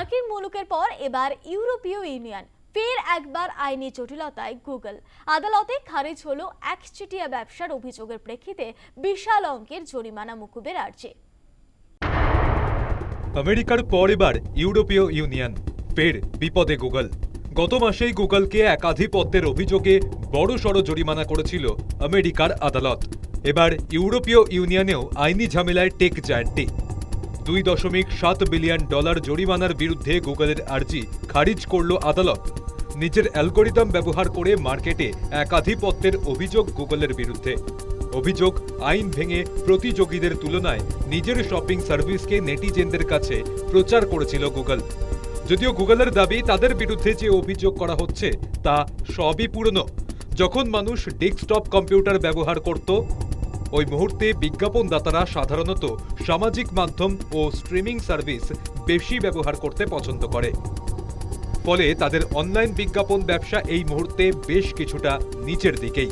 মার্কিন মুলুকের পর এবার ইউরোপীয় ইউনিয়ন। ফের একবার আইনি জটিলতায় গুগল। আদালতে খারিজ হলো একচেটিয়া ব্যবসার অভিযোগের প্রেক্ষিতে বিশাল অঙ্কের জরিমানা মুকুবের আর্জি। আমেরিকার পর এবার ইউরোপীয় ইউনিয়ন, ফের বিপদে গুগল। গত মাসেই গুগলকে একাধিপত্যের অভিযোগে বড়সড় জরিমানা করেছিল আমেরিকার আদালত। এবার ইউরোপীয় ইউনিয়নেও আইনি ঝামেলায় টেক জায়ান্টটি। দুই দশমিক সাত বিলিয়ন ডলার জরিমানার বিরুদ্ধে গুগলের আর্জি খারিজ করল আদালত। নিজের অ্যালগোরিদম ব্যবহার করে মার্কেটে একাধিপত্যের অভিযোগ গুগলের বিরুদ্ধে। অভিযোগ আইন ভেঙে প্রতিযোগীদের তুলনায় নিজের শপিং সার্ভিসকে নেটিজেনদের কাছে প্রচার করেছিল গুগল। যদিও গুগলের দাবি তাদের বিরুদ্ধে যে অভিযোগ করা হচ্ছে তা সবই পুরনো। যখন মানুষ ডেস্কটপ কম্পিউটার ব্যবহার করত ওই মুহূর্তে বিজ্ঞাপনদাতারা সাধারণত সামাজিক মাধ্যম ও স্ট্রিমিং সার্ভিস বেশি ব্যবহার করতে পছন্দ করে। ফলে তাদের অনলাইন বিজ্ঞাপন ব্যবসা এই মুহূর্তে বেশ কিছুটা নিচের দিকেই।